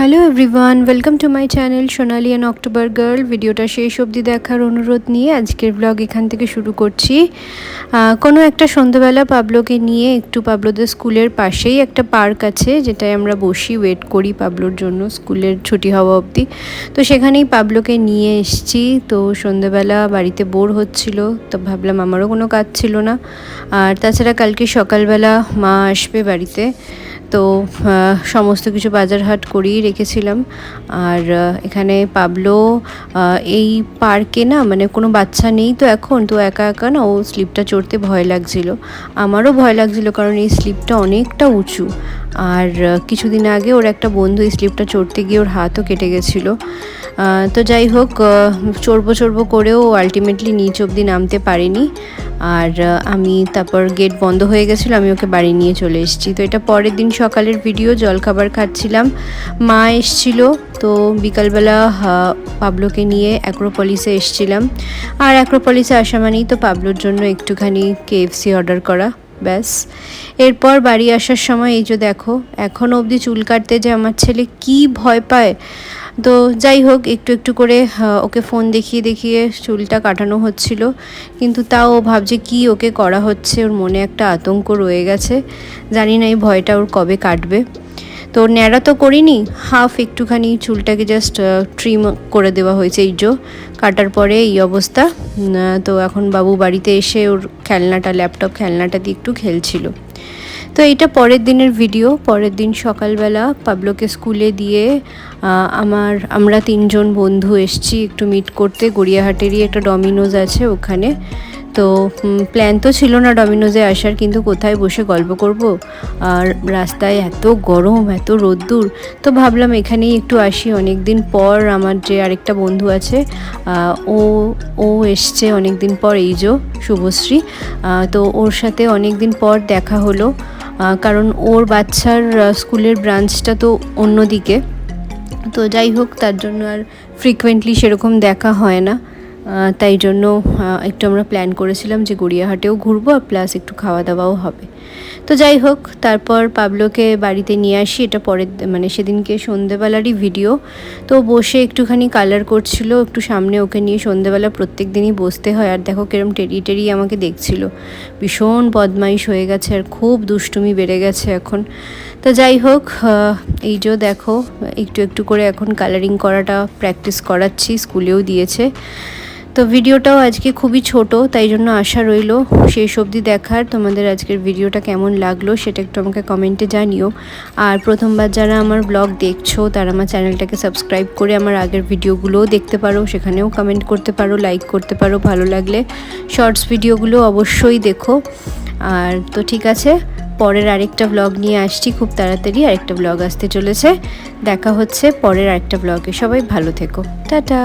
Hello everyone welcome to my channel Sonali and October girl ভিডিওটা শেষ অবধি দেখার অনুরোধ নিয়ে আজকের ব্লগ এখান থেকে শুরু করছি। কোনো একটা সন্ধ্যাবেলা পাবলোকে নিয়ে একটু পাবলোদের স্কুলের পাশেই একটা পার্ক আছে, যেটায় আমরা বসি ওয়েট করি পাবলোর জন্য, স্কুলের ছুটি হওয়া অবধি। তো সেখানেই পাবলোকে নিয়ে এসছি। তো সন্ধ্যাবেলা বাড়িতে বোর হচ্ছিল, তো ভাবলাম আমারও কোনো কাজ ছিল না। আর তাছাড়া কালকে সকালবেলা মা আসবে বাড়িতে। তো সমস্ত কিছু বাজার হাট করিয়ে রেখেছিলাম। আর এখানে পাবলো এই পার্কে না মানে কোনো বাচ্চা নেই তো এখন, তো একা একা না ও স্লিপটা চড়তে ভয় লাগছিল। আমারও ভয় লাগছিল কারণ এই স্লিপটা অনেকটা উঁচু। আর কিছুদিন আগে ওর একটা বন্ধু এই স্লিপটা চড়তে গিয়ে ওর হাতও কেটে গেছিল। তো যাই হোক চড়বো চড়বো করেও আলটিমেটলি নিচ অবধি নামতে পারিনি। আর আমি তারপর গেট বন্ধ হয়ে গেছিল, আমি ওকে বাড়ি নিয়ে চলে এসেছি। তো এটা পরের দিন সকালের ভিডিও জলখাবার খাচ্ছিলাম। মা এসছিল, তো বিকালবেলা পাবলোকে নিয়ে অ্যাক্রোপলিসে এসছিলাম। আর অ্যাক্রোপলিসে আসা মানেই তো পাবলোর জন্য একটুখানি কেএফসি অর্ডার করা, ব্যাস। এরপর বাড়ি আসার সময়, এই যে দেখো এখনও অবধি চুল কাটতে যে আমার ছেলে কি ভয় পায় তো যাই হোক, একটু একটু করে ওকে ফোন দেখিয়ে দেখিয়ে চুলটা কাটানো হচ্ছিল। কিন্তু তাও ও ভাবছে কি ওকে করা হচ্ছে। ওর মনে একটা আতঙ্ক রয়ে গেছে। জানি না এই ভয়টা ওর কবে কাটবে। তো ন্যাড়া তো করিনি, হাফ একটুখানি চুলটাকে জাস্ট ট্রিম করে দেওয়া হয়েছে এই জো কাটার পরে এই অবস্থা। তো এখন বাবু বাড়িতে এসে ওর খেলনাটা ল্যাপটপ খেলনাটা দিয়ে একটু খেলছিল। তো এটা পরের দিনের ভিডিও পরের দিন সকালবেলা পাবলোকে স্কুলে দিয়ে আমার, আমরা তিনজন বন্ধু এসছি একটু মিট করতে। গড়িয়াহাটেরই একটা ডমিনোজ আছে ওখানে। তো প্ল্যান তো ছিল না ডমিনোজে আসার, কিন্তু কোথায় বসে গল্প করব? আর রাস্তায় এত গরম, এত রোদ্দুর। তো ভাবলাম এখানেই একটু আসি। অনেক দিন পর আমার যে আরেকটা বন্ধু আছে ও ও এসছে অনেক দিন পর, এই যে শুভশ্রী। তো ওর সাথে অনেক দিন পর দেখা হলো। কারণ ওর বাচ্চার স্কুলের ব্রাঞ্চটা তো অন্যদিকে। তো যাই হোক, তার জন্য আর ফ্রিকুয়েন্টলি সেরকম দেখা হয় না। তাই জন্য একটু আমরা প্ল্যান করেছিলাম যে গড়িয়াহাটেও ঘুরবো আর প্লাস একটু খাওয়া দাওয়াও হবে। তো যাই হোক, তারপর পাবলোকে বাড়িতে নিয়ে আসি, এটা পরের মানে সেদিনকে সন্ধেবেলারই ভিডিও তো বসে একটুখানি কালার করছিল, একটু সামনে ওকে নিয়ে সন্ধেবেলা প্রত্যেক দিনই বসতে হয়। আর দেখো কিরম টেরি টেরি আমাকে দেখছিল। ভীষণ বদমাইশ হয়ে গেছে আর খুব দুষ্টুমি বেড়ে গেছে এখন। তো যাই হোক এই যে দেখো, একটু একটু করে এখন কালারিং করাটা প্র্যাকটিস করাচ্ছি, স্কুলেও দিয়েছে। তো ভিডিওটাও আজকে খুবই ছোট, তাই জন্য আশা রইল শেষ অবধি দেখার। তোমাদের আজকের ভিডিওটা কেমন লাগল সেটা একটু আমাকে কমেন্টে জানিও। আর প্রথমবার যারা আমার ব্লগ দেখছ, তারা আমার চ্যানেলটাকে সাবস্ক্রাইব করে আমার আগের ভিডিওগুলোও দেখতে পারো, সেখানেও কমেন্ট করতে পারো, লাইক করতে পারো, ভালো লাগলে শর্টস ভিডিওগুলো অবশ্যই দেখো। আর তো ঠিক আছে, পরের আরেকটা ব্লগ নিয়ে আসছি খুব তাড়াতাড়ি, আরেকটা ব্লগ আসতে চলেছে। দেখা হচ্ছে পরের আরেকটা ব্লগে। সবাই ভালো থেকো। টাটা।